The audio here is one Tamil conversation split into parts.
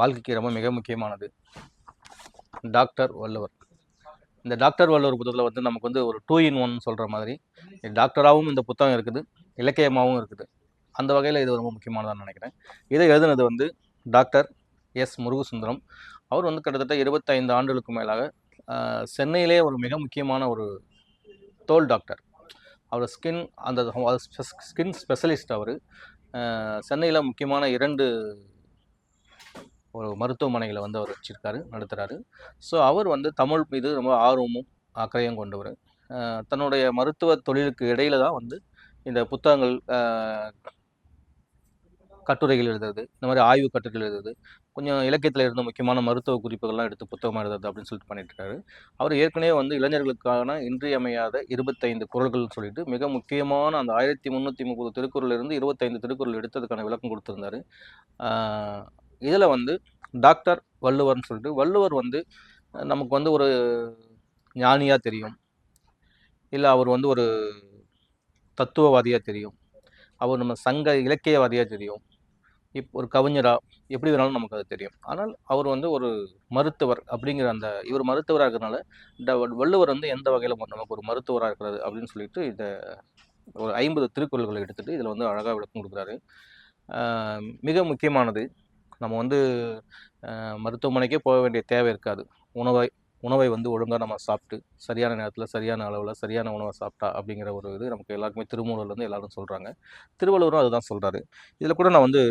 வாழ்க்கைக்கு ரொம்ப மிக முக்கியமானது. டாக்டர் வள்ளுவர். இந்த டாக்டர் வள்ளுவர் புத்தகத்தில் வந்து நமக்கு வந்து ஒரு டூ இன் ஒன் சொல்கிற மாதிரி டாக்டராகவும் இந்த புத்தகம் இருக்குது இலக்கியமாகவும் இருக்குது. அந்த வகையில் இது ரொம்ப முக்கியமானதாக நினைக்கிறேன். இதை எழுதுனது வந்து டாக்டர் எஸ் முருகசுந்தரம். அவர் வந்து கிட்டத்தட்ட இருபத்தைந்து ஆண்டுகளுக்கு மேலாக சென்னையிலே ஒரு மிக முக்கியமான ஒரு தோல் டாக்டர். அவர் ஸ்கின் அந்த ஸ்கின் ஸ்பெஷலிஸ்ட் அவர். சென்னையில் முக்கியமான இரண்டு ஒரு மருத்துவமனைகளை வந்து அவர் வச்சிருக்காரு நடத்துகிறாரு ஸோ அவர் வந்து தமிழ் மீது ரொம்ப ஆர்வமும் அக்கறையும் கொண்டவர். தன்னுடைய மருத்துவ தொழிலுக்கு இடையில தான் வந்து இந்த புத்தகங்கள் கட்டுரைகள் எழுதுறது இந்த மாதிரி ஆய்வு கட்டுரைகள் எழுதுறது கொஞ்சம் இலக்கியத்தில் இருந்த முக்கியமான மருத்துவ குறிப்புகள்லாம் எடுத்து புத்தகமாக எழுதுறது அப்படின்னு சொல்லிட்டு பண்ணிட்டுருக்காரு. அவர் ஏற்கனவே வந்து இளைஞர்களுக்கான இன்றியமையாத இருபத்தைந்து குரல்கள்னு சொல்லிட்டு மிக முக்கியமான அந்த ஆயிரத்தி முந்நூற்றி முப்பது திருக்குறள் இருந்து இருபத்தைந்து திருக்குறள் எடுத்ததுக்கான விளக்கம் கொடுத்துருந்தாரு. இதில் வந்து டாக்டர் வள்ளுவர்னு சொல்லிட்டு வள்ளுவர் வந்து நமக்கு வந்து ஒரு ஞானியாக தெரியும். இல்லை அவர் வந்து ஒரு தத்துவவாதியாக தெரியும். அவர் நம்ம சங்க இலக்கியவாதியாக தெரியும். இப் ஒரு கவிஞராக எப்படி வேணாலும் நமக்கு அது தெரியும். ஆனால் அவர் வந்து ஒரு மருத்துவர் அப்படிங்கிற அந்த இவர் மருத்துவராக இருக்கிறனால ட வள்ளுவர் வந்து எந்த வகையில் நமக்கு ஒரு மருத்துவராக இருக்கிறது அப்படின்னு சொல்லிட்டு இந்த ஒரு ஐம்பது திருக்குறள்களை எடுத்துகிட்டு இதில் வந்து அழகாக விளக்கம் கொடுக்குறாரு. மிக முக்கியமானது நம்ம வந்து மருத்துவமனைக்கே போக வேண்டிய தேவை இருக்காது. உணவை உணவை வந்து ஒழுங்காக நம்ம சாப்பிட்டு சரியான நேரத்தில் சரியான அளவில் சரியான உணவை சாப்பிட்டா அப்படிங்கிற ஒரு இது நமக்கு எல்லாருக்குமே திருமூலர்ல இருந்து எல்லாரும் சொல்கிறாங்க திருவள்ளுவரும் அதுதான் சொல்கிறாரு இதில் கூட நான் வந்து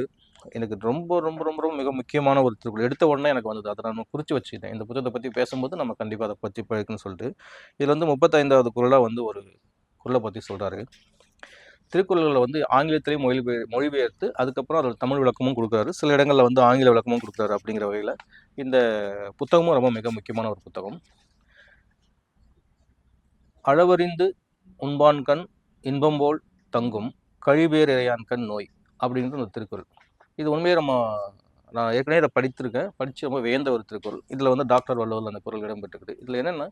எனக்கு ரொம்ப ரொம்ப ரொம்ப ரொம்ப மிக முக்கியமான ஒரு திருக்குறள் எடுத்த உடனே எனக்கு வந்தது. அதை நான் குறித்து வச்சுக்கிட்டேன். இந்த புத்தகத்தை பற்றி பேசும்போது நம்ம கண்டிப்பாக அதை பற்றி படிக்கணும்னு சொல்லிட்டு இதில் வந்து முப்பத்தைந்தாவது குரலாக வந்து ஒரு குரலை பற்றி சொல்கிறாரு திருக்குறள்களை வந்து ஆங்கிலத்திலேயே மொழிபெயர் மொழிபெயர்த்து அதுக்கப்புறம் அதில் தமிழ் விளக்கமும் கொடுக்குறாரு. சில இடங்களில் வந்து ஆங்கில விளக்கமும் கொடுக்குறாரு அப்படிங்கிற வகையில் இந்த புத்தகமும் ரொம்ப மிக முக்கியமான ஒரு புத்தகம். அளவறிந்து உண்பான் கண் இன்பம் போல் தங்கும் கழிவேர் இறையான் கண் நோய் அப்படின்றது ஒரு திருக்குறள். இது உண்மையை நம்ம நான் ஏற்கனவே இதை படித்திருக்கேன். படித்து ரொம்ப வியந்த ஒரு திருக்குறள். இதில் வந்து டாக்டர் வல்லவர் அந்த குரல் இடம்பெற்றுக்குது. இதில் என்னென்னா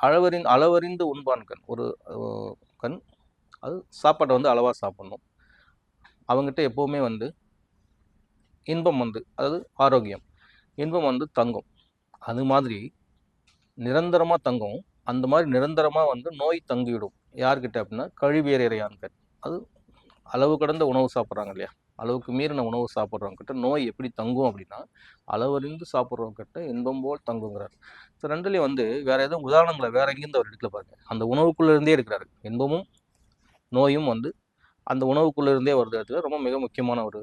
அளவறிந்து அளவறிந்து உண்பான் கண் ஒரு கண் அது சாப்பாட்டை வந்து அளவாக சாப்பிட்ணும். அவங்ககிட்ட எப்போவுமே வந்து இன்பம் வந்து அதாவது ஆரோக்கியம். இன்பம் வந்து தங்கும். அது மாதிரி நிரந்தரமாக தங்கும் அந்த மாதிரி நிரந்தரமாக வந்து நோய் தங்கிவிடும். யார்கிட்ட அப்படின்னா கழிவேறையான்கள் அது அளவு கடந்த உணவு சாப்பிட்றாங்க இல்லையா? அளவுக்கு மீறின உணவு சாப்பிட்றவங்க கிட்ட நோய் எப்படி தங்கும் அப்படின்னா அளவறிந்து சாப்பிட்றவங்ககிட்ட இன்பம் போல் தங்குங்கிறார். ஸோ ரெண்டுலேயும் வந்து வேறு எதுவும் உதாரணங்களை வேற எங்கேருந்து அவர் எடுக்கல பாருங்க. அந்த உணவுக்குள்ளேருந்தே இருக்கிறாரு. இன்பமும் நோயும் வந்து அந்த உணவுக்குள்ளேருந்தே வருது இடத்துல ரொம்ப மிக முக்கியமான ஒரு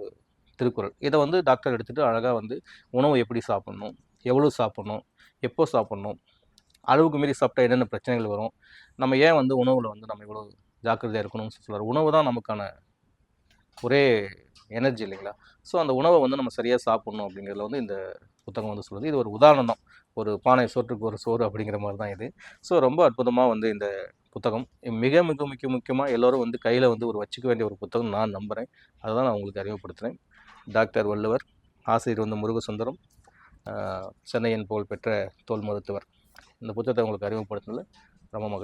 திருக்குறள். இதை வந்து டாக்டர் எடுத்துகிட்டு அழகாக வந்து உணவு எப்படி சாப்பிட்ணும் எவ்வளோ சாப்பிட்ணும் எப்போ சாப்பிட்ணும் அளவுக்கு மீறி சாப்பிட்டா என்னென்ன பிரச்சனைகள் வரும் நம்ம ஏன் வந்து உணவில் வந்து நம்ம இவ்வளோ ஜாக்கிரதையாக இருக்கணும்னு சொல்கிறார் உணவு தான் நமக்கான ஒரே எனர்ஜி இல்லைங்களா? ஸோ அந்த உணவை வந்து நம்ம சரியாக சாப்பிட்ணும் அப்படிங்கிறதுல வந்து இந்த புத்தகம் வந்து சொல்லுது. இது ஒரு உதாரணம் தான். ஒரு பானை சோற்றுக்கு ஒரு சோறு அப்படிங்கிற மாதிரி தான் இது. ஸோ ரொம்ப அற்புதமாக வந்து இந்த புத்தகம். மிக மிக முக்கிய முக்கியமாக எல்லோரும் வந்து கையில் வந்து ஒரு வச்சுக்க வேண்டிய ஒரு புத்தகம் நான் நம்புகிறேன் அதை தான் நான் உங்களுக்கு அறிமுகப்படுத்துகிறேன் டாக்டர் வள்ளுவர் ஆசிரியர் வந்து முருகசுந்தரம் சென்னையின் புகழ் பெற்ற தோல் மருத்துவர். இந்த புத்தகத்தை உங்களுக்கு அறிமுகப்படுத்தினதில் ரொம்ப மகிழ்ச்சி.